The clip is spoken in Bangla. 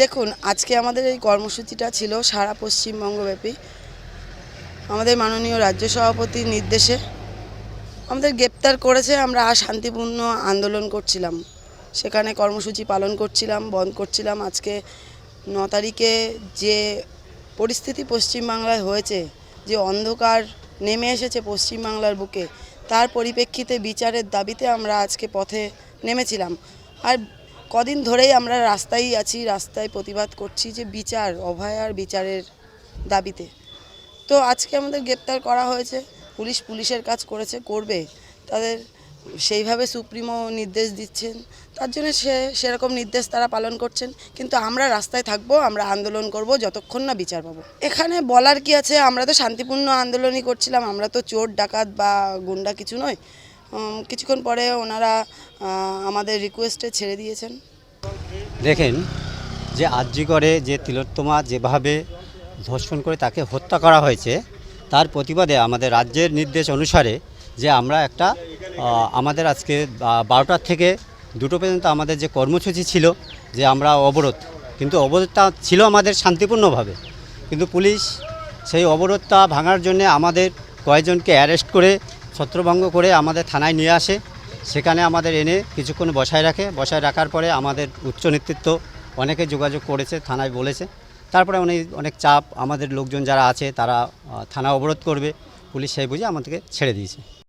দেখুন, আজকে আমাদের এই কর্মসূচিটা ছিল সারা পশ্চিমবঙ্গব্যাপী। আমাদের মাননীয় রাজ্য সভাপতির নির্দেশে আমাদের গ্রেপ্তার করেছে, আমরা শান্তিপূর্ণ আন্দোলন করছিলাম। সেখানে কর্মসূচি পালন করছিলাম, বন্ধ করছিলাম। আজকে ন তারিখে যে পরিস্থিতি পশ্চিমবাংলায় হয়েছে, যে অন্ধকার নেমে এসেছে পশ্চিমবাংলার বুকে, তার পরিপ্রেক্ষিতে বিচারের দাবিতে আমরা আজকে পথে নেমেছিলাম। আর কদিন ধরেই আমরা রাস্তায় আছি, রাস্তায় প্রতিবাদ করছি যে বিচার অভয়ার বিচারের দাবিতে। তো আজকে আমাদের গ্রেপ্তার করা হয়েছে, পুলিশ পুলিশের কাজ করেছে, করবে। তাদের সেইভাবে সুপ্রিমো নির্দেশ দিচ্ছেন। তার জন্য সে, সেরকম নির্দেশ তারা পালন করছেন। কিন্তু আমরা রাস্তায় থাকব, আমরা আন্দোলন করব, যতক্ষণ না বিচার পাবো। এখানে বলার কি আছে? আমরা তো শান্তিপূর্ণ আন্দোলনই করছিলাম, আমরা তো চোর, ডাকাত বা গুন্ডা কিছু নয়। কিছুক্ষণ পরে ওনারা আমাদের রিকোয়েস্টে ছেড়ে দিয়েছেন। দেখেন, যে করে যে তিলোত্তমা যেভাবে ধর্ষণ করে তাকে হত্যা করা হয়েছে, তার প্রতিবাদে আমাদের রাজ্যের নির্দেশ অনুসারে যে আমরা একটা আমাদের আজকে বারোটার থেকে দুটো পর্যন্ত আমাদের যে কর্মসূচি ছিল, যে আমরা অবরোধ, কিন্তু অবরোধটা ছিল আমাদের শান্তিপূর্ণভাবে। কিন্তু পুলিশ সেই অবরোধটা ভাঙার জন্য আমাদের কয়েকজনকে অ্যারেস্ট করে ছত্রভঙ্গ করে আমাদের থানায় নিয়ে আসে। সেখানে আমাদের এনে কিছুক্ষণ বসায় রাখে। বসায় রাখার পরে আমাদের উচ্চ নেতৃত্ব অনেকে যোগাযোগ করেছে, থানায় বলেছে। তারপরে অনেক অনেক চাপ, আমাদের লোকজন যারা আছে তারা থানা অবরোধ করবে। পুলিশ সেই বুঝে আমাদেরকে ছেড়ে দিয়েছে।